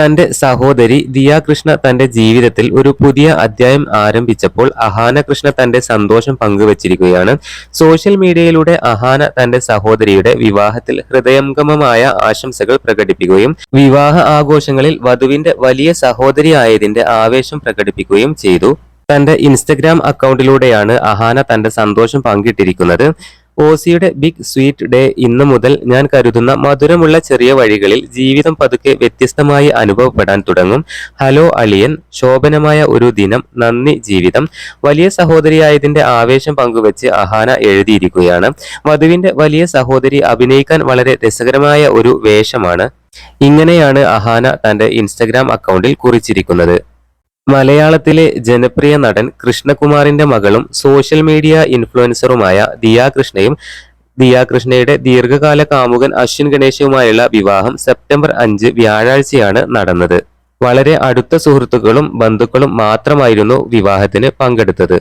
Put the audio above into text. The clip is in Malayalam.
തന്റെ സഹോദരി ദിയാകൃഷ്ണ തന്റെ ജീവിതത്തിൽ ഒരു പുതിയ അധ്യായം ആരംഭിച്ചപ്പോൾ അഹാന കൃഷ്ണ തന്റെ സന്തോഷം പങ്കുവച്ചിരിക്കുകയാണ്. സോഷ്യൽ മീഡിയയിലൂടെ അഹാന തന്റെ സഹോദരിയുടെ വിവാഹത്തിൽ ഹൃദയംഗമമായ ആശംസകൾ പ്രകടിപ്പിക്കുകയും വിവാഹ ആഘോഷങ്ങളിൽ വധുവിന്റെ വലിയ സഹോദരിയായതിന്റെ ആവേശം പ്രകടിപ്പിക്കുകയും ചെയ്തു. തന്റെ ഇൻസ്റ്റഗ്രാം അക്കൗണ്ടിലൂടെയാണ് അഹാന തന്റെ സന്തോഷം പങ്കിട്ടിരിക്കുന്നത്. ഓസിയുടെ ബിഗ് സ്വീറ്റ് ഡേ ഇന്നു മുതൽ ഞാൻ കരുതുന്ന മധുരമുള്ള ചെറിയ വഴികളിൽ ജീവിതം പതുക്കെ വ്യത്യസ്തമായി അനുഭവപ്പെടാൻ തുടങ്ങും. ഹലോ അളിയൻ. ശോഭനമായ ഒരു ദിനം. നന്ദി ജീവിതം. വലിയ സഹോദരിയായതിന്റെ ആവേശം പങ്കുവെച്ച് അഹാന എഴുതിയിരിക്കുകയാണ്. മധുവിന്റെ വലിയ സഹോദരി അഭിനയിക്കാൻ വളരെ രസകരമായ ഒരു വേഷമാണ്. ഇങ്ങനെയാണ് അഹാന തന്റെ ഇൻസ്റ്റഗ്രാം അക്കൗണ്ടിൽ കുറിച്ചിരിക്കുന്നത്. മലയാളത്തിലെ ജനപ്രിയ നടൻ കൃഷ്ണകുമാറിന്റെ മകളും സോഷ്യൽ മീഡിയ ഇൻഫ്ലുവൻസറുമായ ദിയ കൃഷ്ണയും ദിയ കൃഷ്ണയുടെ ദീർഘകാല കാമുകൻ അശ്വിൻ ഗണേശുമായുള്ള വിവാഹം സെപ്റ്റംബർ അഞ്ച് വ്യാഴാഴ്ചയാണ് നടന്നത്. വളരെ അടുത്ത സുഹൃത്തുക്കളും ബന്ധുക്കളും മാത്രമായിരുന്നു വിവാഹത്തിന് പങ്കെടുത്തത്.